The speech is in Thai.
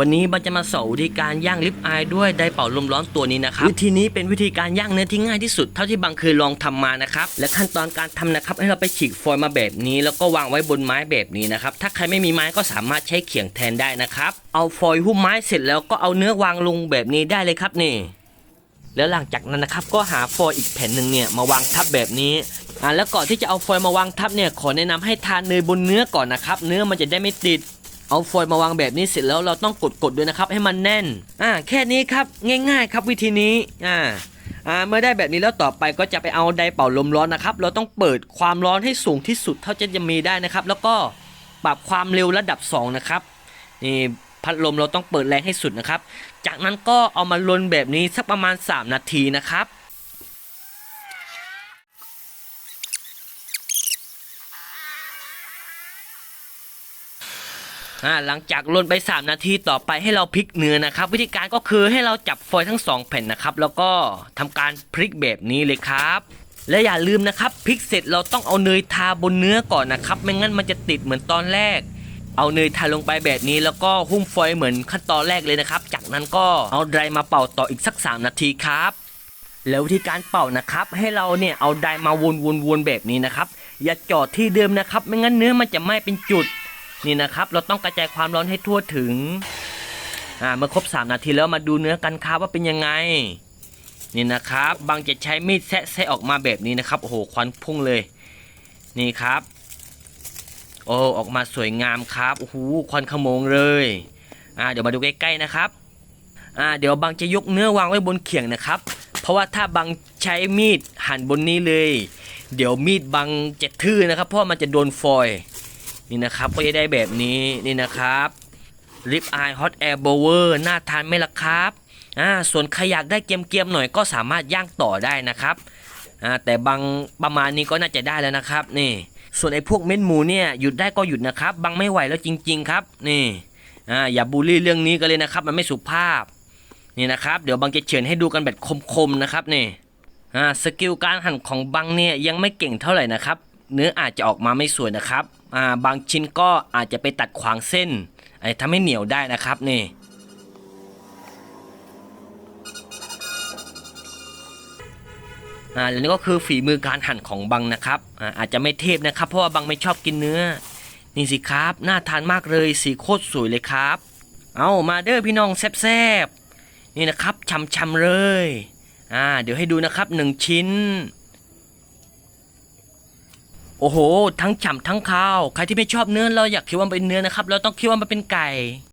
วันนี้บันจะมาสอนวิธีการย่างลิปอายด้วยไดร์เป่าลมร้อนตัวนี้นะครับ วิธีนี้เป็นวิธีการย่างเนื้อที่ง่ายที่สุดเท่าที่บังเคยลองทำมานะครับ และขั้นตอนการทำนะครับ ให้เราไปฉีกฟอยล์มาแบบนี้ แล้วก็วางไว้บนไม้แบบนี้นะครับ ถ้าใครไม่มีไม้ก็สามารถใช้เขียงแทนได้นะครับ เอาฟอยล์หุ้มไม้เสร็จแล้วก็เอาเนื้อวางลงแบบนี้ได้เลยครับนี่ แล้วหลังจากนั้นนะครับก็หาฟอยล์อีกแผ่นหนึ่งเนี่ยมาวางทับแบบนี้อ่าแล้วก่อนที่จะเอาฟอยล์มาวางทับเนี่ยขอแนะนำให้ทานเนยบนเนื้อก่อนนะครับเนื้อมันจะได้ไม่ติด เอาฟอยล์มาวางแบบนี้เสร็จแล้วเราต้องกดๆด้วยนะครับให้มันแน่นอ่าแค่นี้ครับง่าย ๆ ครับวิธีนี้อ่าอ่าเมื่อได้แบบนี้แล้วต่อไปก็จะไปเอาไดเป่าลมร้อนนะครับ เราต้องเปิดความร้อนให้สูงที่สุดเท่าที่จะมีได้นะครับ แล้วก็ปรับความเร็วระดับ 2 นะครับนี่พัดลมเราต้องเปิดแรงให้สุดนะครับ จากนั้นก็เอามาลนแบบนี้สักประมาณ 3 นาทีนะครับ อ่าหลังจากลนไป 3 นาทีต่อไปให้เราพลิกเนื้อนะครับ วิธีการก็คือให้เราจับฟอยทั้ง 2 แผ่นนะครับ แล้วก็ทำการพลิกแบบนี้เลยครับ และอย่าลืมนะครับพลิกเสร็จเราต้องเอาเนยทาบนเนื้อก่อนนะครับ ไม่งั้นมันจะติดเหมือนตอนแรก เอาเนยทาลงไปแบบนี้แล้วก็หุ้มฟอยเหมือนขั้นตอนแรกเลยนะครับ จากนั้นก็เอาไดร์มาเป่าต่ออีกสัก 3 นาทีครับแล้ววิธีการเป่านะครับ ให้เราเนี่ยเอาไดร์มาวนๆๆแบบนี้นะครับ อย่าจอดที่เดิมนะครับ ไม่งั้นเนื้อมันจะไหม้เป็นจุด นี่นะครับเราต้องกระจายความร้อนให้ทั่วถึงอ่าเมื่อครบ 3 นาทีแล้วมาดูเนื้อกันครับว่าเป็นยังไงนี่นะครับ บางจะใช้มีดแซะออกมาแบบนี้นะครับโอ้โหควันพุ่งเลย นี่ครับ โอ้ออกมาสวยงามครับโอ้โหควันขโมงเลยอ่าเดี๋ยวมาดูใกล้ๆนะครับอ่าเดี๋ยวบางจะยกเนื้อวางไว้บนเขียงนะครับ เพราะว่าถ้าบางใช้มีดหั่นบนนี้เลย เดี๋ยวมีดบางจะทื่อนะครับ เพราะมันจะโดนฟอยล์ นี่นะครับก็จะได้แบบนี้นี่นะครับลิปอายฮอตแอร์โบเวอร์น่าทานไหมล่ะครับอ่าส่วนใครอยากได้เกียมๆหน่อยก็สามารถย่างต่อได้นะครับอ่าแต่บางประมาณนี้ก็น่าจะได้แล้วนะครับนี่ส่วนไอ้พวกเม็ดหมูเนี่ยหยุดได้ก็หยุดนะครับบางไม่ไหวแล้วจริง ๆ ครับนี่อ่าอย่าบูลลี่เรื่องนี้กันเลยนะครับ มันไม่สุภาพนี่นะครับเดี๋ยวบางจะเฉือนให้ดูกันแบบคมๆนะครับนี่อ่าสกิลการหั่นของบางเนี่ยยังไม่เก่งเท่าไหร่นะครับ เนื้ออาจจะออกมาไม่สวยนะครับ บางชิ้นก็อาจจะไปตัดขวางเส้นทำให้เหนียวได้นะครับนี่อ่าแล้วนี่ก็คือฝีมือการหั่นของบังนะครับอ่าอาจจะไม่เทพนะครับ เพราะว่าบังไม่ชอบกินเนื้อ นี่สิครับ น่าทานมากเลยสีโคตรสวยเลยครับ เอามาเด้อพี่น้องแซ่บๆนี่นะครับช่ำๆเลยอ่าเดี๋ยวให้ดูนะครับหนึ่งชิ้น โอ้โห ทั้งฉ่ำทั้งข้าว ใครที่ไม่ชอบเนื้อเราอยากคิดว่ามันเป็นเนื้อนะครับ เราต้องคิดว่ามันเป็นไก่